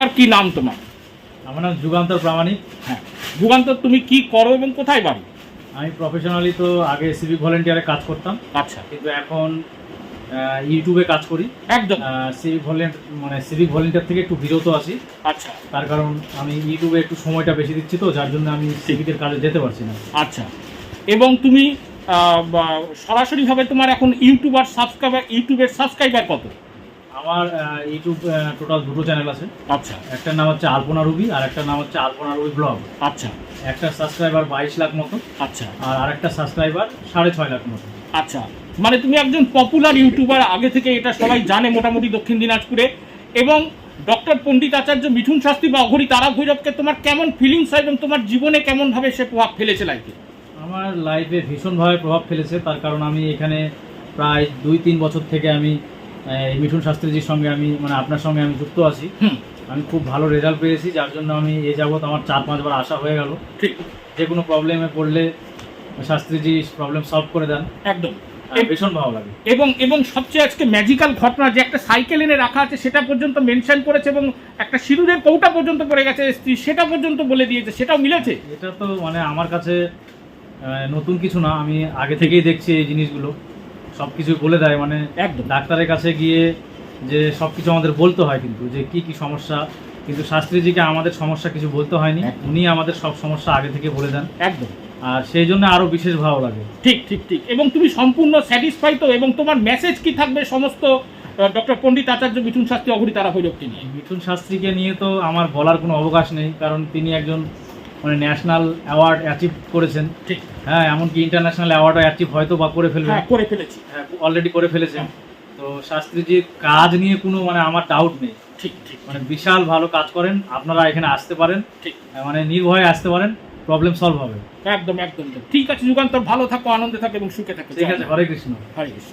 আর কি নাম তোমার? আমার নাম যুগান্তর প্রামাণিক। হ্যাঁ। যুগান্তর তুমি কি করো এবং কোথায় বাড়ি? আমি প্রফেশনালি তো আগে সিভিক ভলেন্টিয়ারে কাজ করতাম। আচ্ছা। কিন্তু এখন ইউটিউবে কাজ করি। একদম। সিভিক ভলেন্টিয়ার মানে সিভিক ভলেন্টিয়ার থেকে একটু বিরত আছি। আচ্ছা। তার কারণ আমি ইউটিউবে একটু সময়টা বেশি দিচ্ছি তো যার জন্য আমি সিভিকের কাজে যেতে পারছি না। আচ্ছা। এবং তুমি সরাসরিভাবে তোমার এখন ইউটিউবার সাবস্ক্রাইবার ইউটিউবের সাবস্ক্রাইবার কত? আমার ইউটিউব টোটাল দুটো চ্যানেল আছে। আচ্ছা। একটার নাম হচ্ছে আলপনা রুবি আর একটার নাম হচ্ছে আলপনা রুবি ব্লগ আচ্ছা। একটা সাবস্ক্রাইবার বাইশ লাখ মতো আচ্ছা। আর আরেকটা সাবস্ক্রাইবার সাড়ে ছয় লাখ মতো। আচ্ছা। মানে তুমি একজন পপুলার ইউটিউবার আগে থেকে এটা সবাই জানে মোটামুটি দক্ষিণ দিনাজপুরে এবং ডক্টর পণ্ডিত আচার্য মিঠুন শাস্ত্রী বা অঘরী তারা ভৈরবকে তোমার কেমন ফিলিংস হয় এবং তোমার জীবনে কেমনভাবে সে প্রভাব ফেলেছে লাইফে আমার লাইফে ভীষণভাবে প্রভাব ফেলেছে তার কারণ আমি এখানে প্রায় দুই তিন বছর থেকে আমি মিঠুন শাস্ত্রীজির সঙ্গে আমি মানে আপনার সঙ্গে আমি যুক্ত আছি। আমি খুব ভালো রেজাল্ট পেয়েছি যার জন্য আমি এ যাবৎ আমার চার পাঁচবার আসা হয়ে গেল। ঠিক। যে কোনো প্রবলেমে পড়লে শাস্ত্রীজি প্রবলেম সলভ করে দেন। একদম। ভীষণ ভালো লাগে। এবং এবং সবচেয়ে আজকে ম্যাজিক্যাল ঘটনা যে একটা সাইকেল এনে রাখা আছে সেটা পর্যন্ত মেনশন করেছে এবং একটা সিঁদুরের কৌটা পর্যন্ত পড়ে গেছে স্ত্রী সেটা পর্যন্ত বলে দিয়েছে সেটাও মিলেছে? এটা তো মানে আমার কাছে নতুন কিছু না আমি আগে থেকেই দেখছি এই জিনিসগুলো। সব কিছু বলে দেয় মানে একদম। ডাক্তারের কাছে গিয়ে যে সব কিছু আমাদের বলতে হয় কিন্তু যে কি কি সমস্যা। কিন্তু শাস্ত্রীজিকে আমাদের সমস্যা কিছু বলতে হয়নি। উনি আমাদের সব সমস্যা আগে থেকে বলে দেন। একদম। আর সেই জন্য আরও বিশেষ ভালো লাগে। ঠিক ঠিক ঠিক। এবং তুমি সম্পূর্ণ স্যাটিসফাই তো এবং তোমার মেসেজ কি থাকবে সমস্ত ডক্টর পণ্ডিত আচার্য মিঠুন শাস্ত্রী অঘরী তারা ভৈরবকে নিয়ে? মিঠুন শাস্ত্রীকে নিয়ে তো আমার বলার কোনো অবকাশ নেই কারণ তিনি একজন মানে ন্যাশনাল অ্যাওয়ার্ড অ্যাচিভ করেছেন। ঠিক। হ্যাঁ এমনকি ইন্টারন্যাশনাল অ্যাওয়ার্ডও অ্যাচিভ হয়তো বা করে ফেলবেন হ্যাঁ করে ফেলেছি। হ্যাঁ অলরেডি করে ফেলেছেন। তো শাস্ত্রীজির কাজ নিয়ে কোনো মানে আমার ডাউট নেই। ঠিক ঠিক। মানে বিশাল ভালো কাজ করেন আপনারা এখানে আসতে পারেন। ঠিক। মানে নির্ভয়ে আসতে পারেন প্রবলেম সলভ হবে। একদম একদম। ঠিক আছে যুগান্তর। ভালো থাকো আনন্দে থাকো এবং সুখে থাকো। ঠিক আছে হরে কৃষ্ণ। হরে কৃষ্ণ।